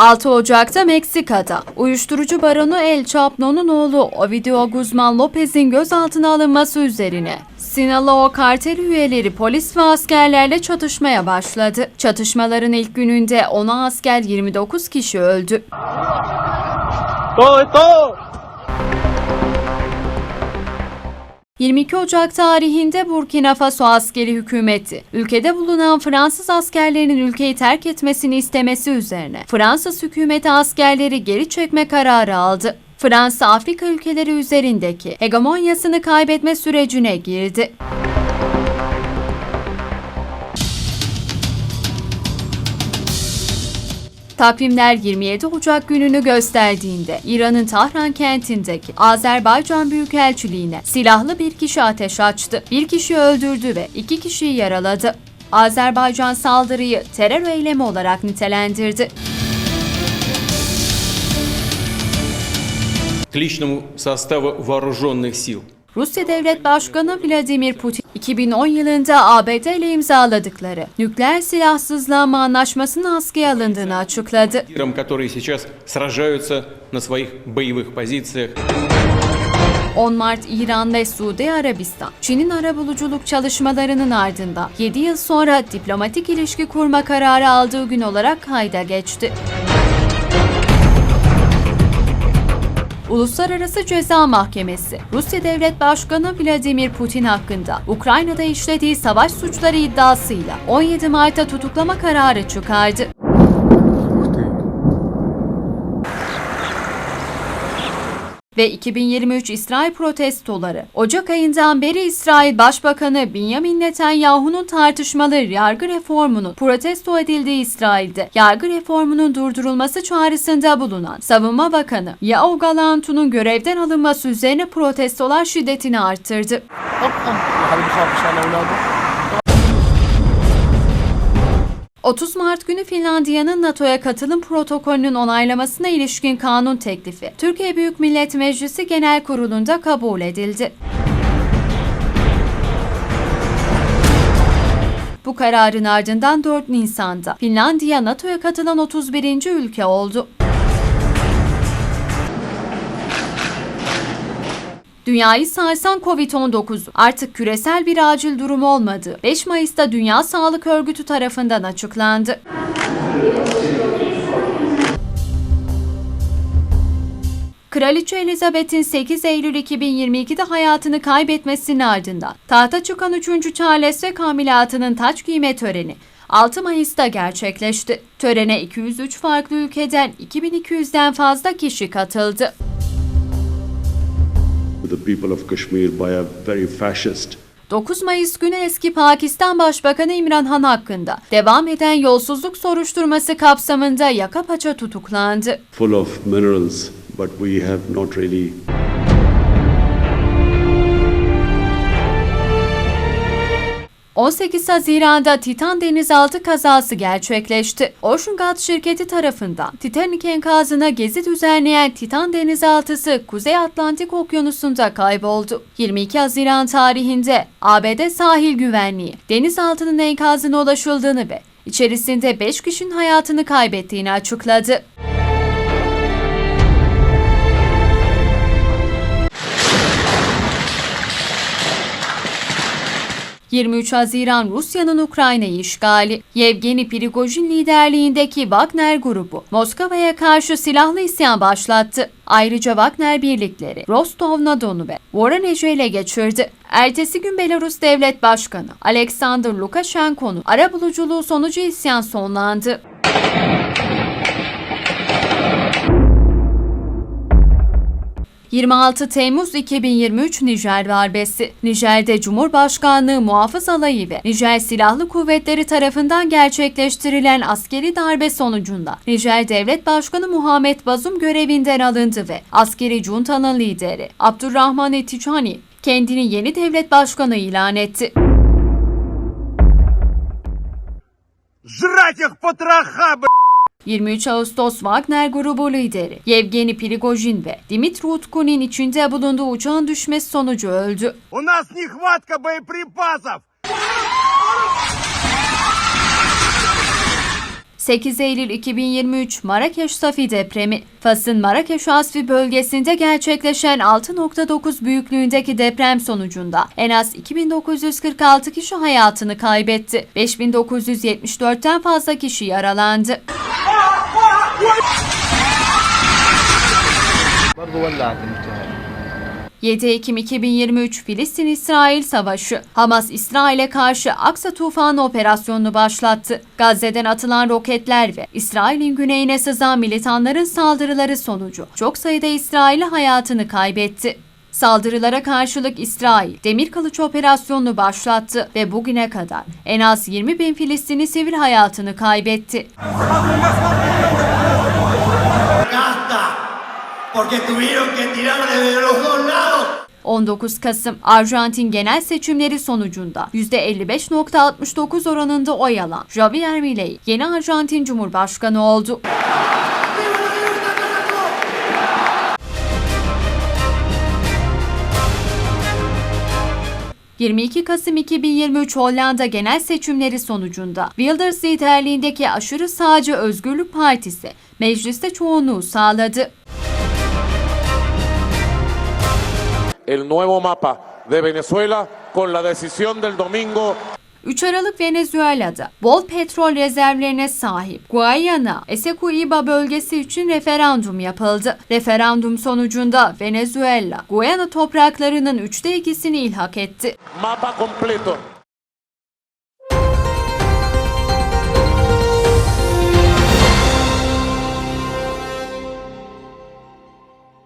6 Ocak'ta Meksika'da uyuşturucu baronu El Chapo'nun oğlu Ovidio Guzman Lopez'in gözaltına alınması üzerine Sinaloa karteli üyeleri polis ve askerlerle çatışmaya başladı. Çatışmaların ilk gününde 10 asker 29 kişi öldü. Todo, todo. 22 Ocak tarihinde Burkina Faso askeri hükümeti, ülkede bulunan Fransız askerlerinin ülkeyi terk etmesini istemesi üzerine Fransız hükümeti askerleri geri çekme kararı aldı. Fransa Afrika ülkeleri üzerindeki hegemonyasını kaybetme sürecine girdi. Takvimler 27 Ocak gününü gösterdiğinde İran'ın Tahran kentindeki Azerbaycan Büyükelçiliğine silahlı bir kişi ateş açtı. Bir kişi öldürdü ve iki kişiyi yaraladı. Azerbaycan saldırıyı terör eylemi olarak nitelendirdi. к личному составу вооруженных сил. Rusya Devlet Başkanı Vladimir Putin 2010 yılında ABD ile imzaladıkları nükleer silahsızlanma anlaşmasının askıya alındığını açıkladı. Ирам, которые сейчас сражаются на своих боевых позициях. 10 Mart İran ve Suudi Arabistan, Çin'in arabuluculuk çalışmalarının ardından 7 yıl sonra diplomatik ilişki kurma kararı aldığı gün olarak kayda geçti. Uluslararası Ceza Mahkemesi, Rusya Devlet Başkanı Vladimir Putin hakkında Ukrayna'da işlediği savaş suçları iddiasıyla 17 Mart'ta tutuklama kararı çıkardı. Ve 2023 İsrail protestoları. Ocak ayından beri İsrail Başbakanı Benjamin Netanyahu'nun tartışmalı yargı reformunun protesto edildiği İsrail'de yargı reformunun durdurulması çağrısında bulunan Savunma Bakanı Yaov Galantu'nun görevden alınması üzerine protestolar şiddetini arttırdı. 30 Mart günü Finlandiya'nın NATO'ya katılım protokolünün onaylamasına ilişkin kanun teklifi Türkiye Büyük Millet Meclisi Genel Kurulu'nda kabul edildi. Bu kararın ardından 4 Nisan'da Finlandiya NATO'ya katılan 31. ülke oldu. Dünyayı sarsan Covid-19 artık küresel bir acil durum olmadı. 5 Mayıs'ta Dünya Sağlık Örgütü tarafından açıklandı. Kraliçe Elizabeth'in 8 Eylül 2022'de hayatını kaybetmesinin ardından tahta çıkan 3. Charles ve kamilatının taç giyme töreni 6 Mayıs'ta gerçekleşti. Törene 203 farklı ülkeden 2200'den fazla kişi katıldı. The people of Kashmir by a very fascist 9 Mayıs günü eski Pakistan Başbakanı İmran Han hakkında devam eden yolsuzluk soruşturması kapsamında yaka paça tutuklandı. full of minerals, but we have not really 18 Haziran'da Titan denizaltı kazası gerçekleşti. Ocean God şirketi tarafından Titanic enkazına gezi düzenleyen Titan denizaltısı Kuzey Atlantik Okyanusu'nda kayboldu. 22 Haziran tarihinde ABD sahil güvenliği denizaltının enkazına ulaşıldığını ve içerisinde 5 kişinin hayatını kaybettiğini açıkladı. ...23 Haziran Rusya'nın Ukrayna'yı işgali, Yevgeni Prigojin liderliğindeki Wagner grubu Moskova'ya karşı silahlı isyan başlattı. Ayrıca Wagner birlikleri Rostov-na-Don'u ve Voronezh'i ele geçirdi. Ertesi gün Belarus Devlet Başkanı Alexander Lukashenko'nun arabuluculuğu sonucu isyan sonlandı. 26 Temmuz 2023 Nijer darbesi. Nijer'de Cumhurbaşkanlığı Muhafız Alayı ve Nijer Silahlı Kuvvetleri tarafından gerçekleştirilen askeri darbe sonucunda Nijer Devlet Başkanı Muhammed Bazum görevinden alındı ve askeri juntanın lideri Abdurrahman Tichani kendini yeni devlet başkanı ilan etti. Жрать их потроха, б***ь! 23 Ağustos Wagner grubu lideri Yevgeni Prigojin ve Dimitri Utku'nun içinde bulunduğu uçağın düşmesi sonucu öldü. У нас нехватка боеприпасов! 8 Eylül 2023 Marrakeş Safi depremi. Fas'ın Marrakeş Asfi bölgesinde gerçekleşen 6.9 büyüklüğündeki deprem sonucunda en az 2946 kişi hayatını kaybetti. 5974'ten fazla kişi yaralandı. برضه ولعت المجتمع 7 Ekim 2023 Filistin-İsrail Savaşı. Hamas İsrail'e karşı Aksa Tufanı operasyonunu başlattı. Gazze'den atılan roketler ve İsrail'in güneyine sızan militanların saldırıları sonucu çok sayıda İsrail'i hayatını kaybetti. Saldırılara karşılık İsrail demir kılıç operasyonunu başlattı ve bugüne kadar en az 20 bin Filistinli sivil hayatını kaybetti. ¡Basta! Porque tuvieron que tirar desde los dos lados. 19 Kasım Arjantin genel seçimleri sonucunda %55.69 oranında oy alan Javier Milei yeni Arjantin Cumhurbaşkanı oldu. ...22 Kasım 2023 Hollanda genel seçimleri sonucunda Wilders liderliğindeki aşırı sağcı Özgürlük Partisi mecliste çoğunluğu sağladı. El nuevo mapa de Venezuela con la decisión del domingo 3 Aralık Venezuela'da bol petrol rezervlerine sahip Guayana, Essequibo bölgesi için referandum yapıldı. Referandum sonucunda Venezuela, Guyana topraklarının üçte ikisini ilhak etti. mapa completo